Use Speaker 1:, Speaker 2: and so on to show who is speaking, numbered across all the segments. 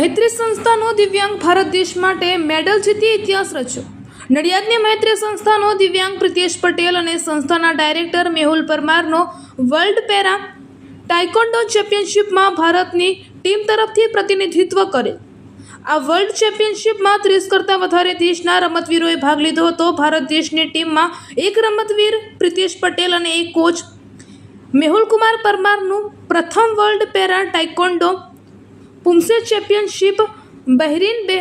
Speaker 1: મૈત્રી સંસ્થાનો દિવ્યાંગ ભારત દેશ માટે મેડલ જીતી ઇતિહાસ રચ્યો. નડિયાદની મૈત્રી સંસ્થાનો દિવ્યાંગ પ્રિતેશ પટેલ અને સંસ્થાના ડાયરેક્ટર મેહુલ પરમારનો વર્લ્ડ પેરા ટાઇકોન્ડો ચેમ્પિયનશિપમાં ભારતની ટીમ તરફથી પ્રતિનિધિત્વ કરે. આ વર્લ્ડ ચેમ્પિયનશિપમાં ત્રીસ કરતાં વધારે દેશના રમતવીરોએ ભાગ લીધો હતો. ભારત દેશની ટીમમાં એક રમતવીર પ્રિતેશ પટેલ અને એક કોચ મેહુલ કુમાર પરમારનું પ્રથમ world para taekwondo poomsae championship Bahrain બે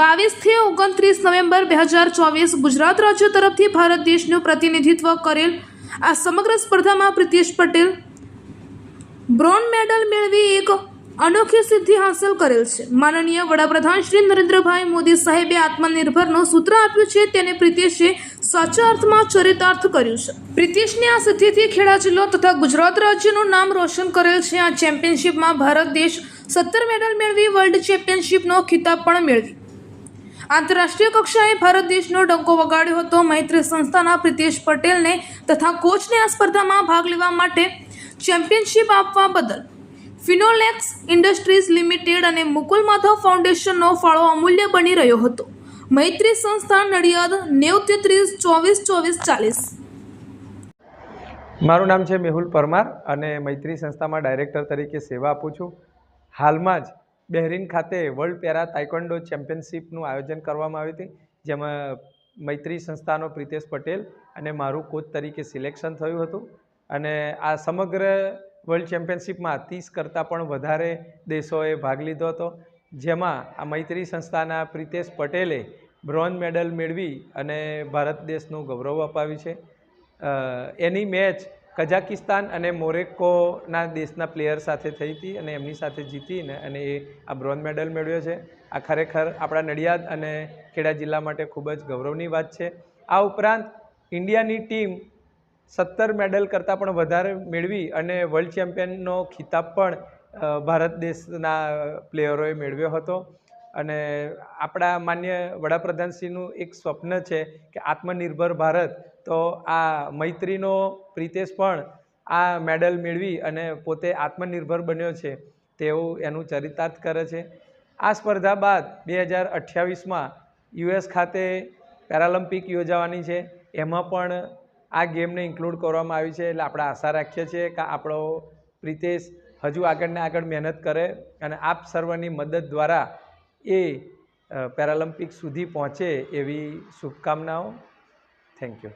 Speaker 1: બાવીસથી ઓગણત્રીસ નવેમ્બર બે હજાર ચોવીસ ગુજરાત રાજ્ય તરફથી ભારત દેશનું પ્રતિનિધિત્વ કરેલ આ સમગ્ર સ્પર્ધામાં પ્રિતેશ પટેલ બ્રોન્ઝ મેડલ મેળવી એક અનોખી સિદ્ધિ હાંસલ કરેલ છે. માનનીય વડાપ્રધાન શ્રી નરેન્દ્રભાઈ મોદી સાહેબે આત્મનિર્ભરનું સૂત્ર આપ્યું છે. તેને પ્રિતેશે સાચા અર્થમાં ચરિતાર્થ કર્યું છે. પ્રિતેશની આ સિદ્ધિથી ખેડા જિલ્લો તથા ગુજરાત રાજ્યનું નામ રોશન કરેલ છે. આ ચેમ્પિયનશિપમાં ભારત દેશ સત્તર મેડલ મેળવી વર્લ્ડ ચેમ્પિયનશિપનો ખિતાબ પણ મેળવી. આંતરરાષ્ટ્રીય કક્ષાએ ભારત દેશનો ડંકો વગાડ્યો હતો. મૈત્રી સંસ્થાના પ્રિતેશ પટેલને તથા કોચને આ સ્પર્ધામાં ભાગ લેવા માટે ચેમ્પિયનશિપ આપવા બદલ ફિનોલેક્સ ઇન્ડસ્ટ્રીઝ લિમિટેડ અને મુકુલ માધવ ફાઉન્ડેશનનો ફાળો અમૂલ્ય બની રહ્યો હતો. મૈત્રી સંસ્થા નડિયાદ નેવ તેત્રીસ ચોવીસ ચોવીસ ચાલીસ.
Speaker 2: મારું નામ છે મેહુલ પરમાર અને મૈત્રી સંસ્થામાં ડાયરેક્ટર તરીકે સેવા આપું છું. હાલમાં જ બહેરીન ખાતે વર્લ્ડ પેરા તાઇકોન્ડો ચેમ્પિયનશિપનું આયોજન કરવામાં આવ્યું હતું, જેમાં મૈત્રી સંસ્થાનો પ્રિતેશ પટેલ અને મારું કોચ તરીકે સિલેક્શન થયું હતું. અને આ સમગ્ર વર્લ્ડ ચેમ્પિયનશિપમાં ત્રીસ કરતાં પણ વધારે દેશોએ ભાગ લીધો હતો, જેમાં આ મૈત્રી સંસ્થાના પ્રિતેશ પટેલે બ્રોન્ઝ મેડલ મેળવી અને ભારત દેશનું ગૌરવ અપાવ્યું છે. એની મેચ કઝાકિસ્તાન અને મોરેક્કોના દેશના પ્લેયર સાથે થઈ હતી અને એમની સાથે જીતીને અને એ આ બ્રોન્ઝ મેડલ મેળવ્યો છે. આ ખરેખર આપણા નડિયાદ અને ખેડા જિલ્લા માટે ખૂબ જ ગૌરવની વાત છે. આ ઉપરાંત ઇન્ડિયાની ટીમ સત્તર મેડલ કરતાં પણ વધારે મેળવી અને વર્લ્ડ ચેમ્પિયનનો ખિતાબ પણ ભારત દેશના પ્લેયરોએ મેળવ્યો હતો. અને આપણા માન્ય વડાપ્રધાનશ્રીનું એક સ્વપ્ન છે કે આત્મનિર્ભર ભારત તો આ મૈત્રીનો પ્રિતેશ પણ આ મેડલ મેળવી અને પોતે આત્મનિર્ભર બન્યો છે. તેવું એનું ચરિતાર્થ કરે છે. આ સ્પર્ધા બાદ બે હજાર અઠ્યાવીસમાં યુએસ ખાતે પેરાલિમ્પિક યોજાવાની છે. એમાં પણ આ ગેમને ઇન્ક્લુડ કરવામાં આવી છે એટલે આપણે આશા રાખીએ છીએ કે આપણો પ્રિતેશ હજુ આગળને આગળ મહેનત કરે અને આપ સર્વની મદદ દ્વારા એ પેરાલિમ્પિક સુધી પહોંચે એવી શુભકામનાઓ. Thank you.